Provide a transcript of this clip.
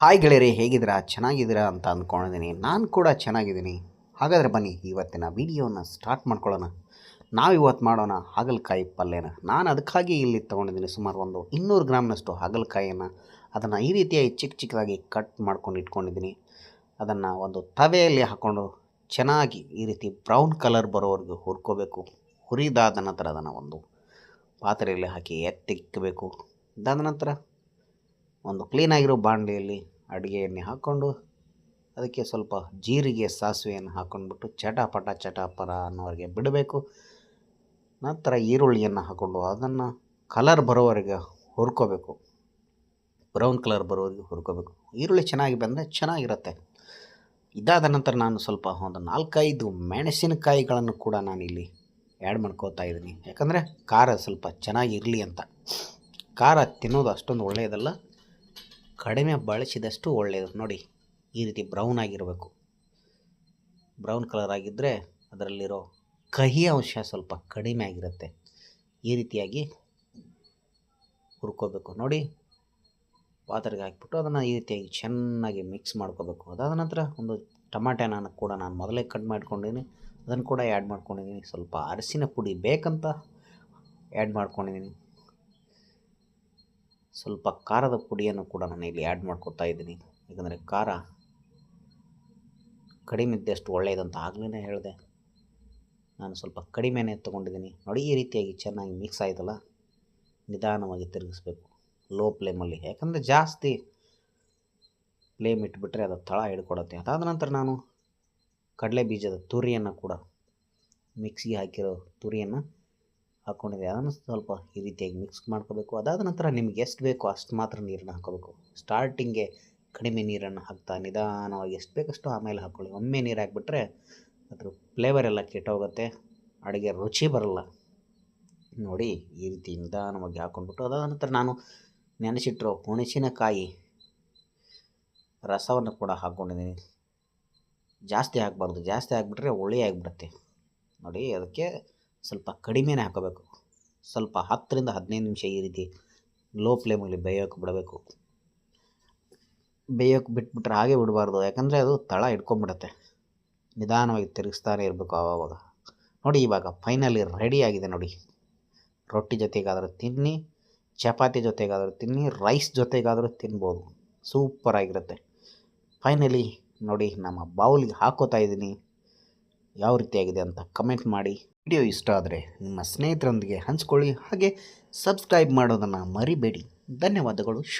Hi ಗೆಳೆಯರೇ, ಹೇಗಿದ್ದೀರಾ? ಚೆನ್ನಾಗಿದ್ದೀರಾ ಅಂತ ಅಂದ್ಕೊಂಡಿದ್ದೀನಿ. ನಾನು ಕೂಡ ಚೆನ್ನಾಗಿದ್ದೀನಿ. ಹಾಗಾದರೆ ಬನ್ನಿ, ಇವತ್ತಿನ ವಿಡಿಯೋನ ಸ್ಟಾರ್ಟ್ ಮಾಡ್ಕೊಳ್ಳೋಣ. ನಾವು ಇವತ್ತು ಮಾಡೋಣ ಹಾಗಲಕಾಯಿ ಪಲ್ಯನ. ನಾನು ಅದಕ್ಕಾಗಿ ಇಲ್ಲಿ ತೊಗೊಂಡಿದ್ದೀನಿ ಸುಮಾರು ಒಂದು ಇನ್ನೂರು ಗ್ರಾಮ್ನಷ್ಟು ಹಾಗಲಕಾಯಿಯನ್ನು. ಅದನ್ನು ಈ ರೀತಿಯಾಗಿ ಚಿಕ್ಕ ಚಿಕ್ಕದಾಗಿ ಕಟ್ ಮಾಡ್ಕೊಂಡು ಇಟ್ಕೊಂಡಿದ್ದೀನಿ. ಅದನ್ನು ಒಂದು ತವೆಯಲ್ಲಿ ಹಾಕ್ಕೊಂಡು ಚೆನ್ನಾಗಿ ಈ ರೀತಿ ಬ್ರೌನ್ ಕಲರ್ ಬರೋವರೆಗೂ ಹುರ್ಕೋಬೇಕು. ಹುರಿದಾದ ನಂತರ ಅದನ್ನು ಒಂದು ಪಾತ್ರೆಯಲ್ಲಿ ಹಾಕಿ ಎತ್ತಿಕ್ಕಬೇಕು ಇದಾದ ನಂತರ ಒಂದು ಕ್ಲೀನಾಗಿರೋ ಬಾಣಲಿಯಲ್ಲಿ ಅಡುಗೆ ಹಾಕ್ಕೊಂಡು ಅದಕ್ಕೆ ಸ್ವಲ್ಪ ಜೀರಿಗೆ ಸಾಸಿವೆಯನ್ನು ಹಾಕ್ಕೊಂಡ್ಬಿಟ್ಟು ಚಟಪಟ ಚಟಪರ ಅನ್ನೋರಿಗೆ ಬಿಡಬೇಕು. ನಂತರ ಈರುಳ್ಳಿಯನ್ನು ಹಾಕ್ಕೊಂಡು ಅದನ್ನು ಕಲರ್ ಬರೋವರೆಗೆ ಹುರ್ಕೋಬೇಕು. ಬ್ರೌನ್ ಕಲರ್ ಬರೋವರೆಗೆ ಹುರ್ಕೋಬೇಕು. ಈರುಳ್ಳಿ ಚೆನ್ನಾಗಿ ಬಂದರೆ ಚೆನ್ನಾಗಿರುತ್ತೆ. ಇದಾದ ನಂತರ ನಾನು ಸ್ವಲ್ಪ ಒಂದು ನಾಲ್ಕೈದು ಮೆಣಸಿನಕಾಯಿಗಳನ್ನು ಕೂಡ ನಾನಿಲ್ಲಿ ಆ್ಯಡ್ ಮಾಡ್ಕೋತಾ ಇದ್ದೀನಿ. ಯಾಕಂದರೆ ಖಾರ ಸ್ವಲ್ಪ ಚೆನ್ನಾಗಿರಲಿ ಅಂತ. ಖಾರ ತಿನ್ನೋದು ಅಷ್ಟೊಂದು ಒಳ್ಳೆಯದಲ್ಲ. ಕಡಿಮೆ ಬಳಸಿದಷ್ಟು ಒಳ್ಳೆಯದು ನೋಡಿ, ಈ ರೀತಿ ಬ್ರೌನ್ ಆಗಿರಬೇಕು. ಬ್ರೌನ್ ಕಲರ್ ಆಗಿದ್ದರೆ ಅದರಲ್ಲಿರೋ ಕಹಿ ಅಂಶ ಸ್ವಲ್ಪ ಕಡಿಮೆ ಆಗಿರುತ್ತೆ. ಈ ರೀತಿಯಾಗಿ ಹುರ್ಕೋಬೇಕು. ನೋಡಿ, ಪಾತ್ರೆಗೆ ಹಾಕಿಬಿಟ್ಟು ಅದನ್ನು ಈ ರೀತಿಯಾಗಿ ಚೆನ್ನಾಗಿ ಮಿಕ್ಸ್ ಮಾಡ್ಕೋಬೇಕು. ಅದಾದ ನಂತರ ಒಂದು ಟಮಾಟೆನ ಕೂಡ ನಾನು ಮೊದಲೇ ಕಟ್ ಮಾಡ್ಕೊಂಡಿದ್ದೀನಿ. ಅದನ್ನು ಕೂಡ ಆ್ಯಡ್ ಮಾಡ್ಕೊಂಡಿದ್ದೀನಿ. ಸ್ವಲ್ಪ ಅರಸಿನ ಪುಡಿ ಬೇಕಂತ ಆ್ಯಡ್ ಮಾಡ್ಕೊಂಡಿದ್ದೀನಿ. ಸ್ವಲ್ಪ ಖಾರದ ಪುಡಿಯನ್ನು ಕೂಡ ನಾನು ಇಲ್ಲಿ ಆ್ಯಡ್ ಮಾಡ್ಕೊತಾ ಇದ್ದೀನಿ. ಯಾಕಂದರೆ ಖಾರ ಕಡಿಮೆ ಇದ್ದಷ್ಟು ಒಳ್ಳೆಯದಂತ ಆಗಲೇ ಹೇಳಿದೆ. ನಾನು ಸ್ವಲ್ಪ ಕಡಿಮೆನೇ ತೊಗೊಂಡಿದ್ದೀನಿ. ನೋಡಿ, ಈ ರೀತಿಯಾಗಿ ಚೆನ್ನಾಗಿ ಮಿಕ್ಸ್ ಆಯಿತಲ್ಲ? ನಿಧಾನವಾಗಿ ತಿರುಗಿಸ್ಬೇಕು. ಲೋ ಫ್ಲೇಮಲ್ಲಿ ಯಾಕಂದರೆ ಜಾಸ್ತಿ ಫ್ಲೇಮ್ ಇಟ್ಬಿಟ್ರೆ ಅದು ತಳ ಹಿಡ್ಕೊಡತ್ತೆ ಅದಾದ ನಂತರ ನಾನು ಕಡಲೆ ಬೀಜದ ತುರಿಯನ್ನು ಕೂಡ ಮಿಕ್ಸಿಗೆ ಹಾಕಿರೋ ತುರಿಯನ್ನು ಹಾಕ್ಕೊಂಡಿದ್ದೆ ಅದನ್ನು ಸ್ವಲ್ಪ ಈ ರೀತಿಯಾಗಿ ಮಿಕ್ಸ್ ಮಾಡ್ಕೋಬೇಕು. ಅದಾದ ನಂತರ ನಿಮ್ಗೆ ಎಷ್ಟು ಬೇಕೋ ಅಷ್ಟು ಮಾತ್ರ ನೀರನ್ನು ಹಾಕೋಬೇಕು ಸ್ಟಾರ್ಟಿಂಗೆ ಕಡಿಮೆ ನೀರನ್ನು ಹಾಕ್ತಾ ನಿಧಾನವಾಗಿ ಎಷ್ಟು ಬೇಕಷ್ಟು ಆಮೇಲೆ ಹಾಕ್ಕೊಳ್ಳಿ ಒಮ್ಮೆ ನೀರು ಹಾಕ್ಬಿಟ್ರೆ ಅದ್ರ ಫ್ಲೇವರ್ ಎಲ್ಲ ಕೆಟ್ಟೋಗುತ್ತೆ. ಅಡುಗೆ ರುಚಿ ಬರಲ್ಲ. ನೋಡಿ ಈ ರೀತಿ ನಿಧಾನವಾಗಿ ಹಾಕ್ಕೊಂಡ್ಬಿಟ್ಟು ಅದಾದ ನಂತರ ನಾನು ನೆನೆಸಿಟ್ಟರು ಹುಣಸಿನಕಾಯಿ ರಸವನ್ನು ಕೂಡ ಹಾಕ್ಕೊಂಡಿದ್ದೀನಿ ಜಾಸ್ತಿ ಹಾಕ್ಬಾರ್ದು. ಜಾಸ್ತಿ ಹಾಕ್ಬಿಟ್ರೆ ಹುಳಿ ಆಗಿಬಿಡುತ್ತೆ. ನೋಡಿ ಅದಕ್ಕೆ ಸ್ವಲ್ಪ ಕಡಿಮೆನೇ ಹಾಕೋಬೇಕು ಸ್ವಲ್ಪ ಹತ್ತರಿಂದ ಹದಿನೈದು ನಿಮಿಷ ಈ ರೀತಿ ಲೋ ಫ್ಲೇಮಲ್ಲಿ ಬೇಯೋಕೆ ಬಿಡಬೇಕು. ಬೇಯೋಕೆ ಬಿಟ್ಬಿಟ್ರೆ ಹಾಗೆ ಬಿಡಬಾರ್ದು. ಯಾಕಂದರೆ ಅದು ತಳ ಇಟ್ಕೊಂಬಿಡತ್ತೆ ನಿಧಾನವಾಗಿ ತಿರುಗಿಸ್ತಾನೆ ಇರಬೇಕು ಆವಾಗ ನೋಡಿ ಇವಾಗ ಫೈನಲಿ ರೆಡಿ ಆಗಿದೆ ನೋಡಿ. ರೊಟ್ಟಿ ಜೊತೆಗಾದರೂ ತಿನ್ನಿ, ಚಪಾತಿ ಜೊತೆಗಾದರೂ ತಿನ್ನಿ ರೈಸ್ ಜೊತೆಗಾದರೂ ತಿನ್ಬೋದು. ಸೂಪರಾಗಿರುತ್ತೆ ಫೈನಲಿ ನೋಡಿ ನಮ್ಮ ಬೌಲ್ಗೆ ಹಾಕೋತಾ ಇದ್ದೀನಿ. ಯಾವ ರೀತಿಯಾಗಿದೆ ಅಂತ ಕಮೆಂಟ್ ಮಾಡಿ. ವಿಡಿಯೋ ಇಷ್ಟ ಆದರೆ ನಿಮ್ಮ ಸ್ನೇಹಿತರೊಂದಿಗೆ ಹಂಚ್ಕೊಳ್ಳಿ ಹಾಗೆ ಸಬ್ಸ್ಕ್ರೈಬ್ ಮಾಡೋದನ್ನು ಮರಿಬೇಡಿ. ಧನ್ಯವಾದಗಳು. ಶುಭ